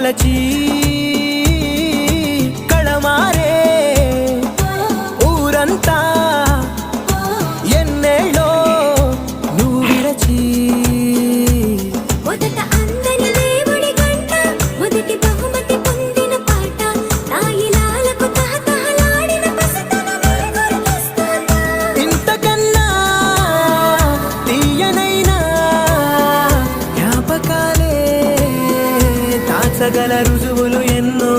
తలచి కళమారే ఊరంతా సగల రుజువులు ఎన్నో